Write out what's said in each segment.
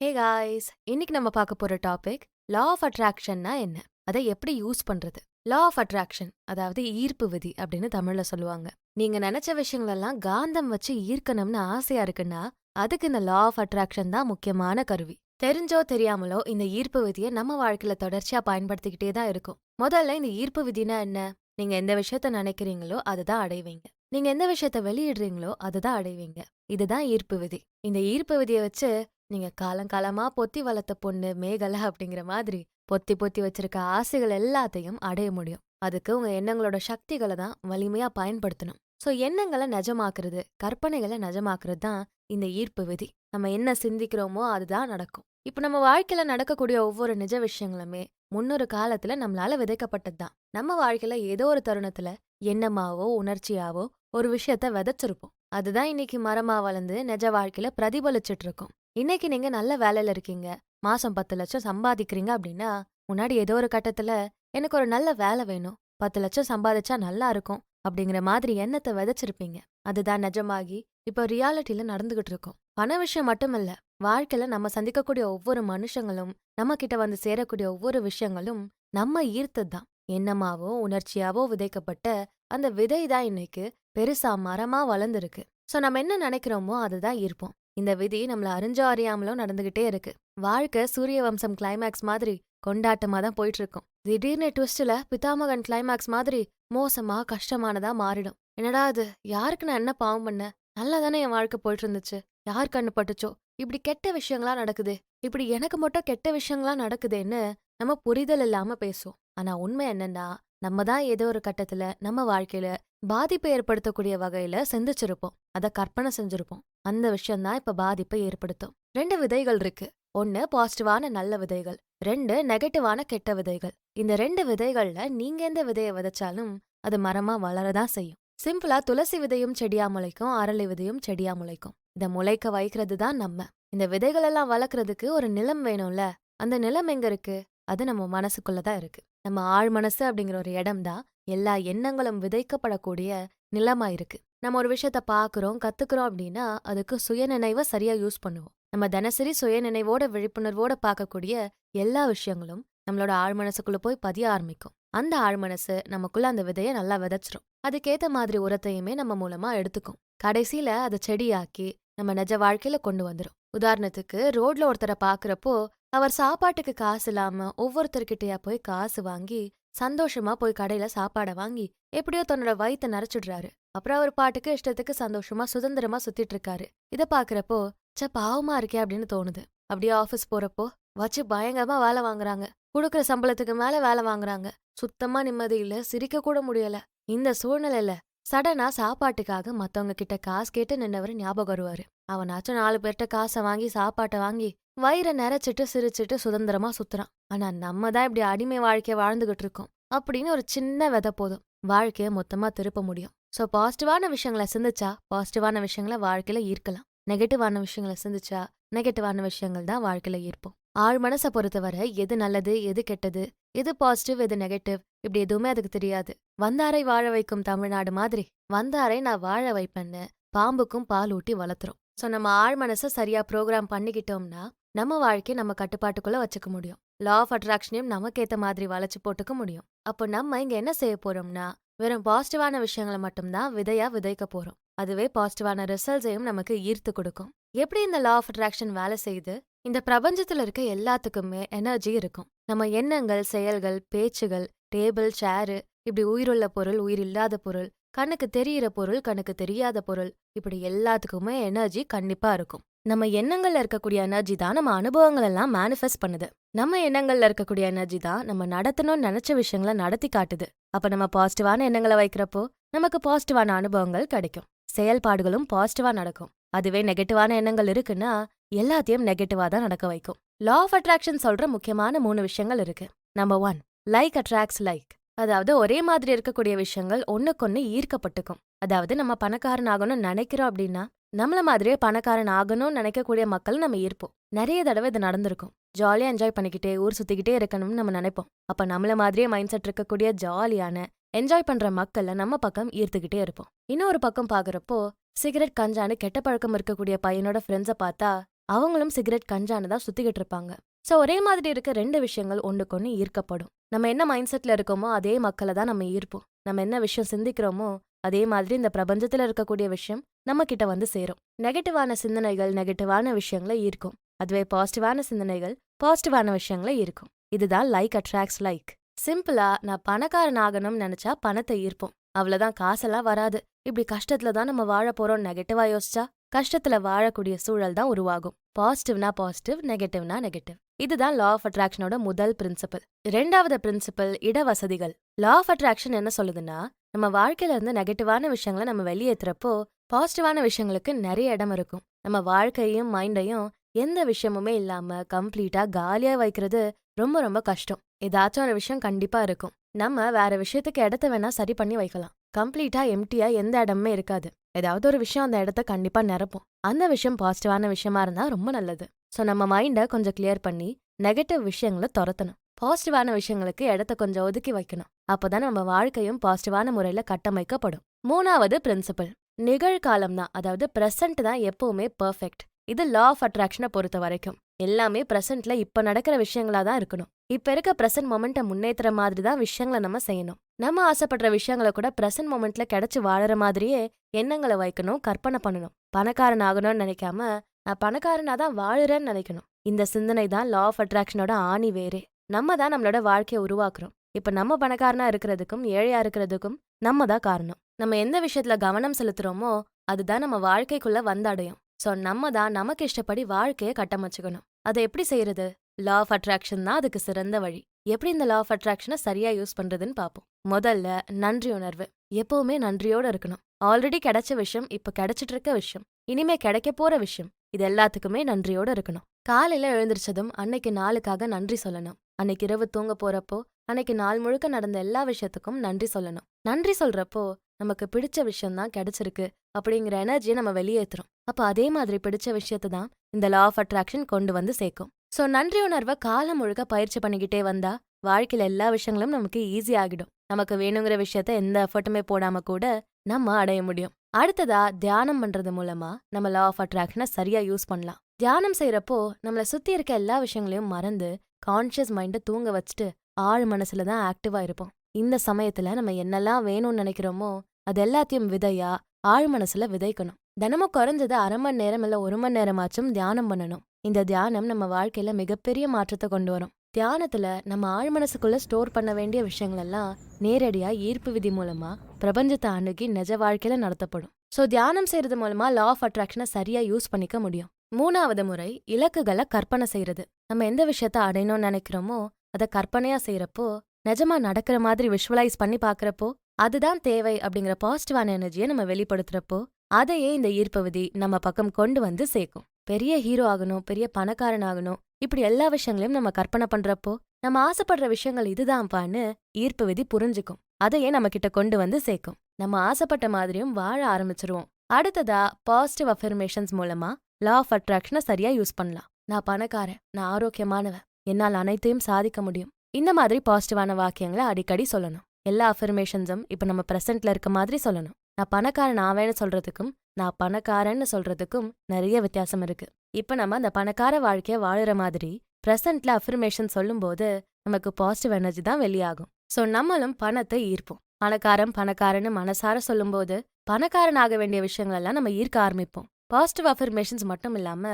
Hey guys இன்னைக்கு நம்ம பார்க்க போற டாபிக் லா ஆஃப் அட்ராக்ஷன்னா என்ன? அதை எப்படி யூஸ் பண்றது? லா ஆஃப் அட்ராக்ஷன் அதாவது ஈர்ப்பு விதி அப்படின்னு தமிழ்ல சொல்லுவாங்க. நீங்க நினைச்ச விஷயங்களெல்லாம் காந்தம் வச்சு ஈர்க்கணும்னு ஆசையா இருக்குன்னா அதுக்கு இந்த லா ஆஃப் அட்ராக்ஷன் தான் முக்கியமான கருவி. தெரிஞ்சோ தெரியாமலோ இந்த ஈர்ப்பு விதியை நம்ம வாழ்க்கையில தொடர்ச்சியா பயன்படுத்திக்கிட்டே தான் இருக்கும். முதல்ல இந்த ஈர்ப்பு விதினா என்ன? நீங்க எந்த விஷயத்த நினைக்கிறீங்களோ அதுதான் அடைவீங்க. நீங்க எந்த விஷயத்த வெளியிடுறீங்களோ அதுதான் அடைவீங்க. இதுதான் ஈர்ப்பு விதி. இந்த ஈர்ப்பு விதியை வச்சு நீங்க காலங்காலமா பொத்தி வளர்த்த பொண்ணு மேகலை அப்படிங்கிற மாதிரி பொத்தி பொத்தி வச்சிருக்க ஆசைகள் எல்லாத்தையும் அடைய முடியும். அதுக்கு உங்க எண்ணங்களோட சக்திகளை தான் வலிமையா பயன்படுத்தணும். சோ எண்ணங்களை நிஜமாக்குறது கற்பனைகளை நிஜமாக்குறது தான் இந்த ஈர்ப்பு விதி. நம்ம என்ன சிந்திக்கிறோமோ அதுதான் நடக்கும். இப்ப நம்ம வாழ்க்கையில நடக்கக்கூடிய ஒவ்வொரு நிஜ விஷயங்களுமே முன்னொரு காலத்துல நம்மளால விதைக்கப்பட்டது தான். நம்ம வாழ்க்கையில ஏதோ ஒரு தருணத்துல எண்ணமாவோ உணர்ச்சியாவோ ஒரு விஷயத்த விதைச்சிருப்போம். அதுதான் இன்னைக்கு மரமா வளர்ந்து நிஜ வாழ்க்கையில பிரதிபலிச்சிட்டு இருக்கும். இன்னைக்கு நீங்க நல்ல வேலையில இருக்கீங்க. மாசம் பத்து லட்சம் சம்பாதிக்கிறீங்க அப்படின்னா முன்னாடி ஏதோ ஒரு கட்டத்துல எனக்கு ஒரு நல்ல வேலை வேணும். பத்து லட்சம் சம்பாதிச்சா நல்லா இருக்கும் அப்படிங்கிற மாதிரி எண்ணத்தை விதைச்சிருப்பீங்க. அதுதான் நிஜமாகி இப்போ ரியாலிட்டியில நடந்துகிட்டு இருக்கும். பண விஷயம் மட்டுமல்ல வாழ்க்கையில நம்ம சந்திக்கக்கூடிய ஒவ்வொரு மனுஷங்களும் நம்ம கிட்ட வந்து சேரக்கூடிய ஒவ்வொரு விஷயங்களும் நம்ம ஈர்த்தது தான். எண்ணமாவோ உணர்ச்சியாவோ விதைக்கப்பட்ட அந்த விதை தான் இன்னைக்கு பெருசா மரமா வளர்ந்துருக்கு. சோ நம்ம என்ன நினைக்கிறோமோ அதுதான் ஈர்ப்போம். இந்த விதி நம்மள அறிஞ்சோ அறியாமலோ நடந்துகிட்டே இருக்கு. வாழ்க்கை சூரிய வம்சம் கிளைமேக்ஸ் மாதிரி கொண்டாட்டமா தான் போயிட்டு இருக்கும் திடீர்னு ட்விஸ்ட்ல பிதாமகன் கிளைமேக்ஸ் மாதிரி மோசமா கஷ்டமானதா மாறிடும். என்னடா அது யாருக்கு நான் என்ன பாவம் பண்ண? நல்லா தானே என் வாழ்க்கை போயிட்டு இருந்துச்சு யார் கண்ணு பட்டுச்சோ? இப்படி கெட்ட விஷயங்களா நடக்குது. இப்படி எனக்கு மட்டும் கெட்ட விஷயங்களா நடக்குதேன்னு நம்ம புரிதல் இல்லாம பேசுவோம். ஆனா உண்மை என்னன்னா நம்ம தான் ஏதோ ஒரு கட்டத்துல நம்ம வாழ்க்கையில பாதிப்பை ஏற்படுத்தக்கூடிய வகையில சிந்திச்சிருப்போம். அத கற்பனை செஞ்சிருப்போம். அந்த விஷயம்தான் இப்ப பாதிப்பை ஏற்படுத்தும். ரெண்டு விதைகள் இருக்கு. ஒன்னு பாசிட்டிவான நல்ல விதைகள். ரெண்டு நெகட்டிவான கெட்ட விதைகள். இந்த ரெண்டு விதைகள்ல நீங்க எந்த விதைய விதைச்சாலும் அது மரமா வளரதான் செய்யும். சிம்பிளா துளசி விதையும் செடியா முளைக்கும். அரளி விதையும் செடியா முளைக்கும். இத முளைக்க வைக்கிறது தான் நம்ம. இந்த விதைகள் எல்லாம் வளர்க்கறதுக்கு ஒரு நிலம் வேணும்ல. அந்த நிலம் எங்க இருக்கு? அது நம்ம மனசுக்குள்ளதான் இருக்கு. நம்ம ஆழ் மனசு அப்படிங்கிற ஒரு இடம் தான். எல்லா எண்ணங்களும் விதைக்கப்படக்கூடிய நிலமா இருக்கு. நம்ம ஒரு விஷயத்த பாக்குறோம் கத்துக்கிறோம் அப்படின்னா அதுக்கு சுயநினைவை சரியா யூஸ் பண்ணுவோம். நம்ம தினசரி சுயநினைவோட விழிப்புணர்வோட பார்க்கக்கூடிய எல்லா விஷயங்களும் நம்மளோட ஆழ்மனசுக்குள்ள போய் பதிய ஆரம்பிக்கும். அந்த ஆழ்மனசு நமக்குள்ள அந்த விதைய நல்லா விதைச்சிரும். அதுக்கேத்த மாதிரி உரத்தையுமே நம்ம மூலமா எடுத்துக்கும். கடைசியில அதை செடியாக்கி நம்ம நிஜ வாழ்க்கையில கொண்டு வந்துரும். உதாரணத்துக்கு ரோட்ல ஒருத்தரை பாக்குறப்போ அவர் சாப்பாட்டுக்கு காசு இல்லாம ஒவ்வொருத்தர்கிட்டயா போய் காசு வாங்கி சந்தோஷமா போய் கடையில சாப்பாடை வாங்கி எப்படியோ தன்னோட வயித்தை நிறைச்சிடுறாரு அப்புறம் அவர் பாட்டுக்கு இஷ்டத்துக்கு சந்தோஷமா சுதந்திரமா சுத்திட்டு இருக்காரு இத பாக்குறப்போ ச பாவமா இருக்கே அப்படின்னு தோணுது. அப்படியே ஆபீஸ் போறப்போ வச்சு பயங்கரமா வேலை வாங்குறாங்க. குடுக்கற சம்பளத்துக்கு மேல வேலை வாங்குறாங்க. சுத்தமா நிம்மதி இல்ல. சிரிக்க கூட முடியல. இந்த சூழ்நிலையில சடனா சாப்பாட்டுக்காக மத்தவங்க கிட்ட காசு கேட்டு நின்னவர் ஞாபகம் வருவாரு. அவனாச்சும் நாலு பேர்கிட்ட காசை வாங்கி சாப்பாட்டை வாங்கி வயிறை நிறைச்சிட்டு சிரிச்சிட்டு சுதந்திரமா சுத்துறான். ஆனா நம்ம தான் இப்படி அடிமை வாழ்க்கைய வாழ்ந்துகிட்டு இருக்கோம். அப்படின்னு ஒரு சின்ன விதை போதும். வாழ்க்கைய மொத்தமா திருப்ப முடியும். சோ பாசிட்டிவான விஷயங்களை சிந்திச்சா பாசிட்டிவான விஷயங்களை வாழ்க்கையில ஈர்க்கலாம். நெகட்டிவான விஷயங்களை சிந்திச்சா நெகட்டிவான விஷயங்கள் தான் வாழ்க்கையில ஈர்ப்போம். ஆள் மனசை பொறுத்தவரை எது நல்லது எது கெட்டது எது பாசிட்டிவ் எது நெகட்டிவ் இப்படி எதுவுமே அதுக்கு தெரியாது. வந்தாரை வாழ வைக்கும் தமிழ்நாடு மாதிரி வந்தாரை நான் வாழ வைப்பேன்னு பாம்புக்கும் பால் ஊட்டி வளர்த்துறோம். சோ நம்ம ஆள் மனசை சரியா ப்ரோக்ராம் பண்ணிக்கிட்டோம்னா நம்ம வாழ்க்கையை நம்ம கட்டுப்பாட்டுக்குள்ள வச்சுக்க முடியும். லா ஆஃப் அட்ராக்ஷனையும் நமக்கு ஏத்த மாதிரி வளைச்சு போட்டுக்க முடியும். அப்போ நம்ம இங்க என்ன செய்ய போறோம்னா வெறும் பாசிட்டிவான விஷயங்களை மட்டும்தான் விதையா விதைக்க போறோம். அதுவே பாசிட்டிவான ரிசல்ட்ஸையும் நமக்கு ஈர்த்து கொடுக்கும். எப்படி இந்த லா ஆஃப் அட்ராக்ஷன் வேலை செய்யுது? இந்த பிரபஞ்சத்துல இருக்க எல்லாத்துக்குமே எனர்ஜி இருக்கும். நம்ம எண்ணங்கள் செயல்கள் பேச்சுகள் டேபிள் சேரு இப்படி உயிருள்ள பொருள் உயிர் இல்லாத பொருள் கண்ணுக்கு தெரியிற பொருள் கண்ணுக்கு தெரியாத பொருள் இப்படி எல்லாத்துக்குமே எனர்ஜி கண்டிப்பா இருக்கும். நம்ம எண்ணங்கள்ல இருக்கக்கூடிய எனர்ஜி தான் நம்ம அனுபவங்கள் எல்லாம் மேனிஃபெஸ்ட் பண்ணுது. நம்ம எண்ணங்கள்ல இருக்கக்கூடிய எனர்ஜி தான் நம்ம நடத்தணும்னு நினைச்ச விஷயங்களை நடத்தி காட்டுது. அப்ப நம்ம பாசிட்டிவான எண்ணங்களை வைக்கிறப்போ நமக்கு பாசிட்டிவான அனுபவங்கள் கிடைக்கும். செயல்பாடுகளும் பாசிட்டிவா நடக்கும். அதுவே நெகட்டிவான எண்ணங்கள் இருக்குன்னா எல்லாத்தையும் நெகட்டிவா தான் நடக்க வைக்கும். லா ஆஃப் அட்ராக்ஷன் சொல்ற முக்கியமான மூணு விஷயங்கள் இருக்கு. Number one like attracts like அதாவது ஒரே மாதிரி இருக்கக்கூடிய விஷயங்கள் ஒன்னுக்கொன்னு ஈர்க்கப்பட்டுக்கும். அதாவது நம்ம பணக்காரன் ஆகணும்னு நினைக்கிறோம் அப்படின்னா நம்மள மாதிரியே பணக்காரன் ஆகணும்னு நினைக்கக்கூடிய மக்கள் நம்ம ஈர்ப்போம். நிறைய தடவை இது நடந்திருக்கும். ஜாலியா என்ஜாய் பண்ணிக்கிட்டே ஊர் சுத்திக்கிட்டே இருக்கணும்னு நம்ம நினைப்போம். அப்ப நம்மள மாதிரியே மைண்ட் செட் இருக்கக்கூடிய ஜாலியான என்ஜாய் பண்ற மக்களை நம்ம பக்கம் ஈர்த்துக்கிட்டே இருப்போம். இன்னொரு பக்கம் பாக்குறப்போ சிகரெட் கஞ்சான்னு கெட்ட பழக்கம் இருக்கக்கூடிய பையனோட ஃப்ரெண்ட்ஸை பார்த்தா அவங்களும் சிகரெட் கஞ்சான்னு தான் சுத்திக்கிட்டு இருப்பாங்க. ஸோ ஒரே மாதிரி இருக்க ரெண்டு விஷயங்கள் ஒன்றுக்கொன்று ஈர்க்கப்படும். நம்ம என்ன மைண்ட் செட்ல இருக்கோமோ அதே மக்களை தான் நம்ம ஈர்ப்போம். நம்ம என்ன விஷயம் சிந்திக்கிறோமோ அதே மாதிரி இந்த பிரபஞ்சத்துல இருக்கக்கூடிய விஷயம் நம்ம கிட்ட வந்து சேரும். நெகட்டிவான சிந்தனைகள் நெகட்டிவான விஷயங்களை ஈர்க்கும். அதுவே பாசிட்டிவான சிந்தனைகள் பாசிட்டிவான விஷயங்களை ஈர்க்கும். இதுதான் லைக் அட்ராக்ட்ஸ் லைக் சிம்பிளா நான் பணக்காரன் ஆகணும்னு நினைச்சா பணத்தை ஈர்ப்போம். அவ்வளவுதான் காசெல்லாம் வராது. இப்படி கஷ்டத்துல தான் நம்ம வாழ போறோம் நெகட்டிவா யோசிச்சா கஷ்டத்துல வாழக்கூடிய சூழல் தான் உருவாகும். பாசிட்டிவ்னா பாசிட்டிவ் நெகட்டிவ்னா நெகட்டிவ் இதுதான் லா ஆஃப் அட்ராக்ஷனோட முதல் பிரின்சிபல் ரெண்டாவது பிரின்சிபல் இடவசதிகள். லா ஆஃப் அட்ராக்ஷன் என்ன சொல்லுதுன்னா நம்ம வாழ்க்கையில இருந்து நெகட்டிவான விஷயங்களை நம்ம வெளியேத்துறப்போ பாசிட்டிவான விஷயங்களுக்கு நிறைய இடம் இருக்கும். நம்ம வாழ்க்கையும் மைண்டையும் எந்த விஷயமுமே இல்லாம கம்ப்ளீட்டா காலியா வைக்கிறது ரொம்ப ரொம்ப கஷ்டம். ஏதாச்சும் ஒரு விஷயம் கண்டிப்பா இருக்கும். நம்ம வேற விஷயத்துக்கு இடத்த வேணா சரி பண்ணி வைக்கலாம். கம்ப்ளீட்டா எம்டியா எந்த இடமுமே இருக்காது. ஏதாவது ஒரு விஷயம் அந்த இடத்த கண்டிப்பா நிரப்பும். அந்த விஷயம் பாசிட்டிவான விஷயமா இருந்தா ரொம்ப நல்லது. ஸோ நம்ம மைண்டை கொஞ்சம் கிளியர் பண்ணி நெகட்டிவ் விஷயங்களை துரத்தணும். பாசிட்டிவான விஷயங்களுக்கு இடத்த கொஞ்சம் ஒதுக்கி வைக்கணும். அப்பதான் நம்ம வாழ்க்கையும் பாசிட்டிவான முறையில கட்டமைக்கப்படும். மூணாவது பிரின்சிபல் நிகழ்காலம் தான். அதாவது பிரசன்ட் தான் எப்பவுமே பெர்ஃபெக்ட் இது லா ஆஃப் அட்ராக்ஷனை பொறுத்த வரைக்கும் எல்லாமே பிரசன்ட்ல இப்ப நடக்கிற விஷயங்களா தான் இருக்கணும். இப்ப இருக்க பிரசன்ட் மொமெண்ட்டை முன்னேற்ற மாதிரி தான் விஷயங்களை நம்ம செய்யணும். நம்ம ஆசைப்படுற விஷயங்களை கூட பிரசன்ட் மொமெண்ட்ல கிடைச்சு வாழற மாதிரியே எண்ணங்களை வைக்கணும் கற்பனை பண்ணணும். பணக்காரன் ஆகணும்னு நினைக்காம நான் பணக்காரனா தான் வாழுறேன்னு நினைக்கணும். இந்த சிந்தனை தான் லா ஆஃப் அட்ராக்ஷனோட ஆணி வேறே நம்ம தான் நம்மளோட வாழ்க்கையை உருவாக்குறோம். இப்ப நம்ம பணக்காரனா இருக்கிறதுக்கும் ஏழையா இருக்கிறதுக்கும் நம்ம தான் காரணம். நம்ம எந்த விஷயத்துல கவனம் செலுத்துறோமோ அதுதான் நம்ம வாழ்க்கைக்குள்ள வந்தடையும். சோ நம்ம தான் நமக்கு இஷ்டப்படி வாழ்க்கையை கட்டமைச்சுக்கணும் அதை எப்படி செய்யறது? லா ஆஃப் அட்ராக்ஷன் தான் அதுக்கு சிறந்த வழி. எப்படி இந்த லா ஆஃப் அட்ராக்ஷனை சரியா யூஸ் பண்றதுன்னு பார்ப்போம் முதல்ல நன்றி உணர்வு. எப்பவுமே நன்றியோட இருக்கணும். ஆல்ரெடி கிடைச்ச விஷயம் இப்ப கிடைச்சிட்டு இருக்க விஷயம். இனிமே கிடைக்க போற விஷயம். இது எல்லாத்துக்குமே நன்றியோட இருக்கணும். காலையில எழுந்திரிச்சதும் அன்னைக்கு நாளுக்காக நன்றி சொல்லணும். அன்னைக்கு இரவு தூங்க போறப்போ அன்னைக்கு நாள் முழுக்க நடந்த எல்லா விஷயத்துக்கும் நன்றி சொல்லணும். நன்றி சொல்றப்போ நமக்கு பிடிச்ச விஷயம்தான் கிடைச்சிருக்கு அப்படிங்கிற எனர்ஜியை நம்ம வெளியேற்றுறோம் அப்ப அதே மாதிரி பிடிச்ச விஷயத்தை தான் இந்த லா ஆஃப் அட்ராக்ஷன் கொண்டு வந்து சேர்க்கும். சோ நன்றி உணர்வை காலம் முழுக்க பயிற்சி பண்ணிக்கிட்டே வந்தா வாழ்க்கையில எல்லா விஷயங்களும் நமக்கு ஈஸி ஆகிடும். நமக்கு வேணுங்கிற விஷயத்த எந்த எஃபர்ட்டுமே போடாம கூட நம்ம அடைய முடியும். அடுத்ததா தியானம் பண்றது மூலமா நம்ம லா ஆஃப் அட்ராக்ஷனை சரியா யூஸ் பண்ணலாம். தியானம் செய்யறப்போ நம்மள சுத்தி இருக்க எல்லா விஷயங்களையும் மறந்து கான்ஷியஸ் மைண்டை தூங்க வச்சுட்டு ஆழ் மனசுல தான் ஆக்டிவா இருப்போம். இந்த சமயத்துல நம்ம என்னெல்லாம் வேணும்னு நினைக்கிறோமோ அது எல்லாத்தையும் விதையா ஆழ் மனசுல விதைக்கணும். தினமும் குறைஞ்சது அரை மணி நேரம் இல்ல ஒரு மணி நேரமாச்சும் தியானம் பண்ணணும். இந்த தியானம் நம்ம வாழ்க்கையில மிகப்பெரிய மாற்றத்தை கொண்டு வரும். தியானத்துல நம்ம ஆழ் மனசுக்குள்ள ஸ்டோர் பண்ண வேண்டிய விஷயங்கள் எல்லாம் நேரடியா ஈர்ப்பு விதி மூலமா பிரபஞ்சத்தை அணுகி நிஜ வாழ்க்கையில நடத்தப்படும். சோ தியானம் செய்யறது மூலமா லா ஆஃப் அட்ராக்ஷனை சரியா யூஸ் பண்ணிக்க முடியும். மூணாவது முறை இலக்குகளை கற்பனை செய்யறது நம்ம எந்த விஷயத்த அடையணும்னு நினைக்கிறோமோ அதை கற்பனையா செய்யறப்போ நிஜமா நடக்கிற மாதிரி விஷுவலைஸ் பண்ணி பாக்குறப்போ அதுதான் தேவை அப்படிங்கிற பாசிட்டிவான எனர்ஜியை நம்ம வெளிப்படுத்துறப்போ அதையே இந்த ஈர்ப்பு விதி நம்ம பக்கம் கொண்டு வந்து சேர்க்கும். பெரிய ஹீரோ ஆகணும் பெரிய பணக்காரன் ஆகணும் இப்படி எல்லா விஷயங்களையும் நம்ம கற்பனை பண்றப்போ நம்ம ஆசைப்படுற விஷயங்கள் இதுதான்ப்பான்னு ஈர்ப்பு விதி புரிஞ்சுக்கும். அதையே நம்ம கிட்ட கொண்டு வந்து சேர்க்கும். நம்ம ஆசைப்பட்ட மாதிரியும் வாழ ஆரம்பிச்சிருவோம். அடுத்ததா பாசிட்டிவ் அஃபர்மேஷன்ஸ் மூலமா லா ஆஃப் அட்ராக்ஷனை சரியா யூஸ் பண்ணலாம். நான் பணக்காரன் நான் ஆரோக்கியமானவன். என்னால் அனைத்தையும் சாதிக்க முடியும். இந்த மாதிரி பாசிட்டிவான வாக்கியங்களை அடிக்கடி சொல்லணும். எல்லா அஃபர்மேஷன்ஸும் இப்ப நம்ம பிரசன்ட்ல இருக்க மாதிரி சொல்லணும். நான் பணக்காரன் ஆவேன்னு சொல்றதுக்கும் நான் பணக்காரன்னு சொல்றதுக்கும் நிறைய வித்தியாசம் இருக்கு. இப்ப நம்ம அந்த பணக்கார வாழ்க்கைய வாழுற மாதிரி ப்ரெசென்ட்ல அஃபர்மேஷன் சொல்லும்போது நமக்கு பாசிட்டிவ் எனர்ஜி தான் வெளியாகும். சோ நம்மளும் பணத்தை ஈர்ப்போம். பணக்காரன் பணக்காரன்னு மனசார சொல்லும்போது பணக்காரன் ஆக வேண்டிய விஷயங்கள் எல்லாம் நம்ம ஈர்க்க ஆரம்பிப்போம். பாசிட்டிவ் அஃபர்மேஷன்ஸ் மட்டும் இல்லாம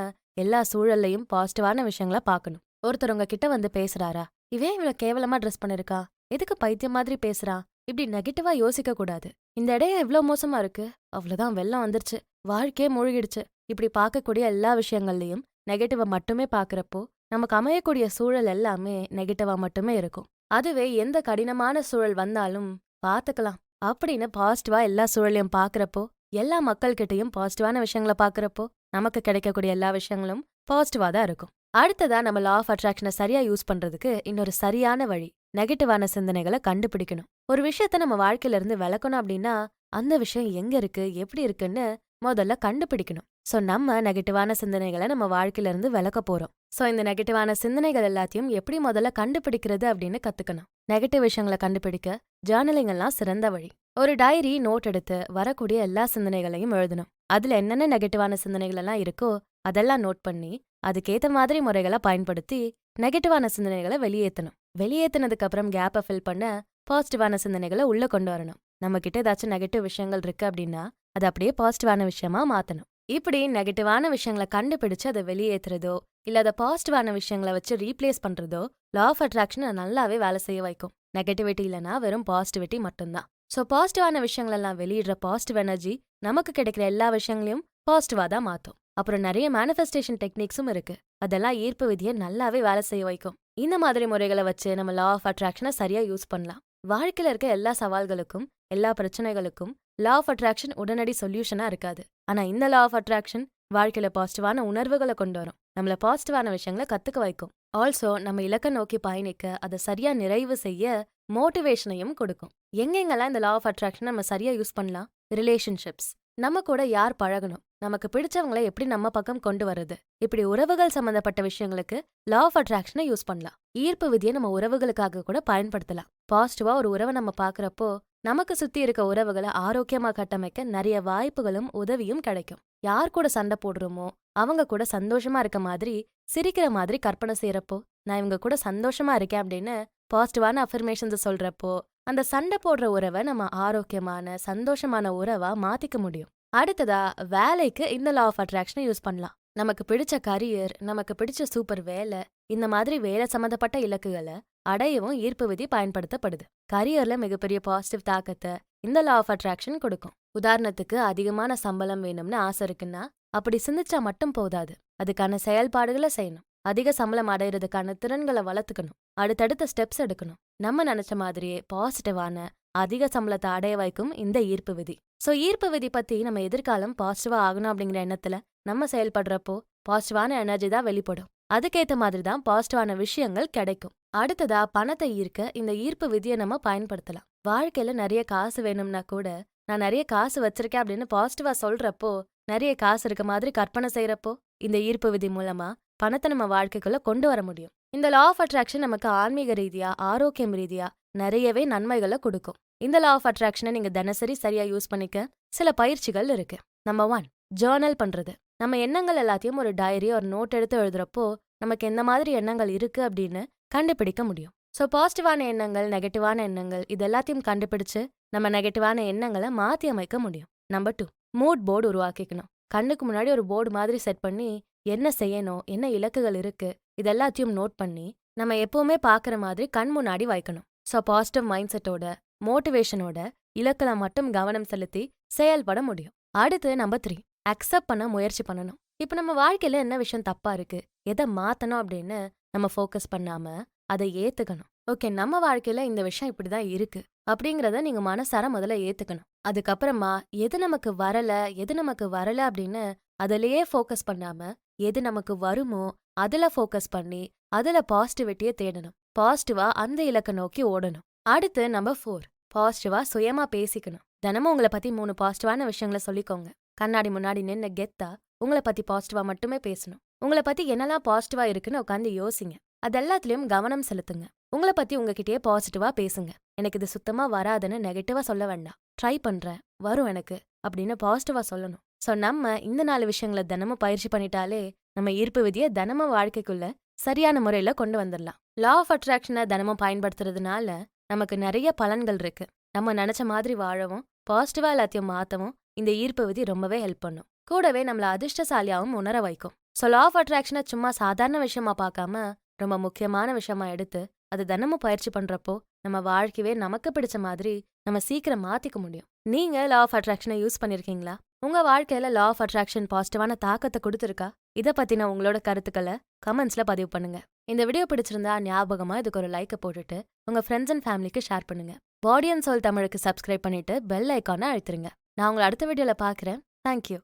எல்லா சூழல்லையும் பாசிட்டிவான விஷயங்கள பார்க்கணும். ஒருத்தர் உங்க கிட்ட வந்து பேசுறாரா? இவன் இவ்வளவு கேவலமா ட்ரெஸ் பண்ணிருக்கா? எதுக்கு பைத்தியம் மாதிரி பேசுறா? இப்படி நெகட்டிவா யோசிக்க கூடாது இந்த இடம் எவ்வளவு மோசமா இருக்கு. அவ்வளவுதான் வெள்ளம் வந்துருச்சு. வாழ்க்கையே மூழ்கிடுச்சு. இப்படி பார்க்கக்கூடிய எல்லா விஷயங்கள்லயும் நெகட்டிவா மட்டுமே பாக்குறப்போ நமக்கு அமையக்கூடிய சூழல் எல்லாமே நெகட்டிவா மட்டுமே இருக்கும். அதுவே எந்த கடினமான சூழல் வந்தாலும் பாத்துக்கலாம் அப்படின்னு பாசிட்டிவா எல்லா சூழலையும் பாக்குறப்போ எல்லா மக்கள்கிட்டையும் பாசிட்டிவான விஷயங்களை பாக்குறப்போ நமக்கு கிடைக்கக்கூடிய எல்லா விஷயங்களும் பாசிட்டிவா தான் இருக்கும். அடுத்ததா நம்ம லா ஆஃப் அட்ராக்ஷனை சரியா யூஸ் பண்றதுக்கு இன்னொரு சரியான வழி நெகட்டிவான சிந்தனைகளை கண்டுபிடிக்கணும். ஒரு விஷயத்த நம்ம வாழ்க்கையில இருந்து விளக்கணும் அப்படின்னா அந்த விஷயம் எங்க இருக்கு எப்படி இருக்குன்னு முதல்ல கண்டுபிடிக்கணும். சோ நம்ம நெகட்டிவான சிந்தனைகளை நம்ம வாழ்க்கையில இருந்து விளக்க போறோம். சோ இந்த நெகட்டிவான சிந்தனைகள் எல்லாத்தையும் எப்படி முதல்ல கண்டுபிடிக்கிறது அப்படின்னு கத்துக்கணும். நெகட்டிவ் விஷயங்களை கண்டுபிடிக்க ஜேர்னலிங் எல்லாம் சிறந்த வழி. ஒரு டைரி நோட் எடுத்து வரக்கூடிய எல்லா சிந்தனைகளையும் எழுதணும். அதுல என்னென்ன நெகட்டிவான சிந்தனைகள் எல்லாம் இருக்கோ அதெல்லாம் நோட் பண்ணி அதுக்கேத்த மாதிரி முறைகளை பயன்படுத்தி நெகட்டிவான சிந்தனைகளை வெளியேற்றணும் வெளியேற்றினதுக்கு அப்புறம் கேப்பை ஃபில் பண்ண பாசிட்டிவான சிந்தனைகளை உள்ள கொண்டு வரணும். நம்ம கிட்ட ஏதாச்சும் நெகட்டிவ் விஷயங்கள் இருக்கு அப்படின்னா அதை அப்படியே பாசிட்டிவான விஷயமா மாத்தணும். இப்படி நெகட்டிவான விஷயங்களை கண்டுபிடிச்சு அதை வெளியேற்றுறதோ இல்ல அதை பாசிட்டிவான விஷயங்களை வச்சு ரீப்ளேஸ் பண்றதோ லா ஆஃப் அட்ராக்ஷனை நல்லாவே வேலை செய்ய வைக்கும். நெகட்டிவிட்டி இல்லைனா வெறும் பாசிட்டிவிட்டி மட்டும்தான். ஸோ பாசிட்டிவான விஷயங்களெல்லாம் வெளியிடுற பாசிட்டிவ் எனர்ஜி நமக்கு கிடைக்கிற எல்லா விஷயங்களையும் பாசிட்டிவா தான் மாத்தும். அப்புறம் நிறைய மேனிஃபெஸ்டேஷன் டெக்னிக்ஸும் இருக்கு. அதெல்லாம் ஈர்ப்பு விதியை நல்லாவே வேலை செய்ய வைக்கும். இந்த மாதிரி முறைகளை வச்சு நம்ம லா ஆஃப் அட்ராக்ஷனை சரியா யூஸ் பண்ணலாம். வாழ்க்கையில இருக்க எல்லா சவால்களுக்கும் எல்லா பிரச்சனைகளுக்கும் லா ஆஃப் அட்ராக்ஷன் உடனடி சொல்யூஷனா இருக்காது. ஆனா இந்த லா ஆஃப் அட்ராக்ஷன் வாழ்க்கையில பாசிட்டிவான உணர்வுகளை கொண்டு வரும். நம்மள பாசிட்டிவான விஷயங்களை கத்துக்க வைக்கும். ஆல்சோ நம்ம இலக்க நோக்கி பயணிக்க அதை சரியா நிறைவு செய்ய மோட்டிவேஷனையும் கொடுக்கும். எங்கெங்கெல்லாம் இந்த லா ஆஃப் அட்ராக்ஷன் நம்ம சரியா யூஸ் பண்ணலாம்? ரிலேஷன்ஷிப்ஸ் நம்ம கூட யார் பழகணும்? நமக்கு பிடிச்சவங்களை எப்படி நம்ம பக்கம் கொண்டு வர்றது? இப்படி உறவுகள் சம்பந்தப்பட்ட விஷயங்களுக்கு லா ஆஃப் அட்ராக்ஷனை யூஸ் பண்ணலாம். ஈர்ப்பு விதியை நம்ம உறவுகளுக்காக கூட பயன்படுத்தலாம். பாசிட்டிவா ஒரு உறவை நம்ம பாக்குறப்போ நமக்கு சுத்தி இருக்க உறவுகளை ஆரோக்கியமா கட்டமைக்க நிறைய வாய்ப்புகளும் உதவியும் கிடைக்கும். யார் கூட சண்டை போடுறோமோ அவங்க கூட சந்தோஷமா இருக்க மாதிரி சிரிக்கிற மாதிரி கற்பனை செய்யறப்போ நான் இவங்க கூட சந்தோஷமா இருக்கேன் அப்படின்னு பாசிட்டிவான அஃபர்மேஷன்ஸ் சொல்றப்போ அந்த சண்டை போடுற உறவை நம்ம ஆரோக்கியமான சந்தோஷமான உறவா மாத்திக்க முடியும். அடுத்ததா வேலைக்கு இந்த லா ஆஃப் அட்ராக்ஷனை யூஸ் பண்ணலாம். நமக்கு பிடிச்ச கரியர் நமக்கு பிடிச்ச சூப்பர் வேலை இந்த மாதிரி வேலை சம்மந்தப்பட்ட இலக்குகளை அடையவும் ஈர்ப்பு விதி பயன்படுத்தப்படுது. கரியர்ல மிகப்பெரிய பாசிட்டிவ் தாக்கத்தை இந்த லா ஆஃப் அட்ராக்ஷன் கொடுக்கும். உதாரணத்துக்கு அதிகமான சம்பளம் வேணும்னு ஆசை இருக்குன்னா அப்படி சிந்திச்சா மட்டும் போதாது. அதுக்கான செயல்பாடுகளை செய்யணும். அதிக சம்பளம் அடையிறதுக்கான திறன்களை வளர்த்துக்கணும். அடுத்தடுத்த ஸ்டெப்ஸ் எடுக்கணும். நம்ம நினைச்ச மாதிரியே பாசிட்டிவான அதிக சம்பளத்தை அடைய வைக்கும் இந்த ஈர்ப்பு விதி. சோ ஈர்ப்பு விதி பத்தி நம்ம எதிர்காலம் பாசிட்டிவா ஆகணும் அப்படிங்கிற எண்ணத்துல நம்ம செயல்படுறப்போ பாசிட்டிவான எனர்ஜி தான் வெளிப்படும். அதுக்கேத்த மாதிரி தான் பாசிட்டிவான விஷயங்கள் கிடைக்கும். அடுத்ததா பணத்தை ஈர்க்க இந்த ஈர்ப்பு விதியை நம்ம பயன்படுத்தலாம். வாழ்க்கையில நிறைய காசு வேணும்னா கூட நான் நிறைய காசு வச்சிருக்கேன் அப்படின்னு பாசிட்டிவா சொல்றப்போ நிறைய காசு இருக்க மாதிரி கற்பனை செய்யறப்போ இந்த ஈர்ப்பு விதி மூலமா பணத்தை நம்ம வாழ்க்கைக்குள்ள கொண்டு வர முடியும். இந்த லா ஆஃப் அட்ராக்ஷன் நமக்கு ஆன்மீக ரீதியா ஆரோக்கியம் ரீதியா நிறையவே நன்மைகளை கொடுக்கும். இந்த லா ஆஃப் அட்ராக்ஷனை நீங்க தினசரி சரியா யூஸ் பண்ணிக்க சில பயிற்சிகள் இருக்கு. நம்பர் ஒன் ஜேர்னல் பண்றது. நம்ம எண்ணங்கள் எல்லாத்தையும் ஒரு டைரி ஒரு நோட் எடுத்து எழுதுறப்போ நமக்கு எந்த மாதிரி எண்ணங்கள் இருக்கு அப்படின்னு கண்டுபிடிக்க முடியும். ஸோ பாசிட்டிவான எண்ணங்கள் நெகட்டிவான எண்ணங்கள் இது எல்லாத்தையும் கண்டுபிடிச்சு நம்ம நெகட்டிவான எண்ணங்களை மாத்தி அமைக்க முடியும். நம்பர் டூ மூட் போர்டு உருவாக்கிக்கணும். கண்ணுக்கு முன்னாடி ஒரு போர்டு மாதிரி செட் பண்ணி என்ன செய்யணும் என்ன இலக்குகள் இருக்கு இது எல்லாத்தையும் நோட் பண்ணி நம்ம எப்பவுமே பார்க்குற மாதிரி கண் முன்னாடி வைக்கணும். ஸோ பாசிட்டிவ் மைண்ட் செட்டோட மோட்டிவேஷனோட இலக்கில் மட்டும் கவனம் செலுத்தி செயல்பட முடியும். அடுத்து நம்பர் த்ரீ அக்செப்ட் பண்ண முயற்சி பண்ணணும். இப்போ நம்ம வாழ்க்கையில என்ன விஷயம் தப்பா இருக்கு எதை மாத்தணும் அப்படின்னு நம்ம ஃபோக்கஸ் பண்ணாம அதை ஏத்துக்கணும். ஓகே நம்ம வாழ்க்கையில இந்த விஷயம் இப்படிதான் இருக்கு அப்படிங்கறத நீங்க மனசார முதல்ல ஏத்துக்கணும். அதுக்கப்புறமா எது நமக்கு வரல எது நமக்கு வரல அப்படின்னு அதுலயே ஃபோக்கஸ் பண்ணாம எது நமக்கு வருமோ அதுல ஃபோக்கஸ் பண்ணி அதுல பாசிட்டிவிட்டியை தேடணும். பாசிட்டிவா அந்த இலக்கை நோக்கி ஓடணும். அடுத்து நம்பர் ஃபோர் பாசிட்டிவா சுயமா பேசிக்கணும். தினமும் உங்களை பத்தி மூணு பாசிட்டிவான விஷயங்களை சொல்லிக்கோங்க. கண்ணாடி முன்னாடி நின்னு கெத்தா உங்களை பத்தி பாசிட்டிவா மட்டுமே பேசணும். உங்களை பத்தி என்னெல்லாம் பாசிட்டிவா இருக்குன்னு உட்காந்து யோசிங்க. அது எல்லாத்துலயும் கவனம் செலுத்துங்க. உங்களை பத்தி உங்ககிட்டயே பாசிட்டிவா பேசுங்க. எனக்கு இது சுத்தமா வராதுன்னு நெகட்டிவா சொல்ல வேண்டாம். ட்ரை பண்றேன். வரும் எனக்கு அப்படின்னு பாசிட்டிவா சொல்லணும். சோ நம்ம இந்த நாலு விஷயங்களை தினமும் பயிற்சி பண்ணிட்டாலே நம்ம ஈர்ப்பு விதியை தினமும் வாழ்க்கைக்குள்ள சரியான முறையில கொண்டு வந்துடலாம். லா ஆஃப் அட்ராக்ஷனை தினமும் பயன்படுத்துறதுனால நமக்கு நிறைய பலன்கள் இருக்கு. நம்ம நினைச்ச மாதிரி வாழவும் பாசிட்டிவா எல்லாத்தையும் மாத்தவும் இந்த ஈர்ப்பு விதி ரொம்பவே ஹெல்ப் பண்ணும். கூடவே நம்மள அதிர்ஷ்டசாலியாவும் உணர வைக்கும். ஸோ லா ஆஃப் அட்ராக்ஷனை சும்மா சாதாரண விஷயமா பார்க்காம ரொம்ப முக்கியமான விஷயமா எடுத்து அது தினமும் பயிற்சி பண்றப்போ நம்ம வாழ்க்கையவே நமக்கு பிடிச்ச மாதிரி நம்ம சீக்கிரம் மாத்திக்க முடியும். நீங்க லா ஆஃப் அட்ராக்ஷனை யூஸ் பண்ணிருக்கீங்களா? உங்க வாழ்க்கையில லா ஆஃப் அட்ராக்ஷன் பாசிட்டிவான தாக்கத்தை கொடுத்துருக்கா? இத பத்தின உங்களோட கருத்துக்களை கமெண்ட்ஸ்ல பதிவு பண்ணுங்க. இந்த வீடியோ பிடிச்சிருந்தா ஞாபகமா இதுக்கு ஒரு லைக்கை போட்டுட்டு உங்க ஃப்ரெண்ட்ஸ் அண்ட் ஃபேமிலிக்கு ஷேர் பண்ணுங்க. பாடி அண்ட் சோல் தமிழுக்கு சப்ஸ்கிரைப் பண்ணிட்டு பெல் ஐக்கானை அழுத்துருங்க. நான் உங்களை அடுத்த வீடியோல பாக்குறேன் தேங்க்யூ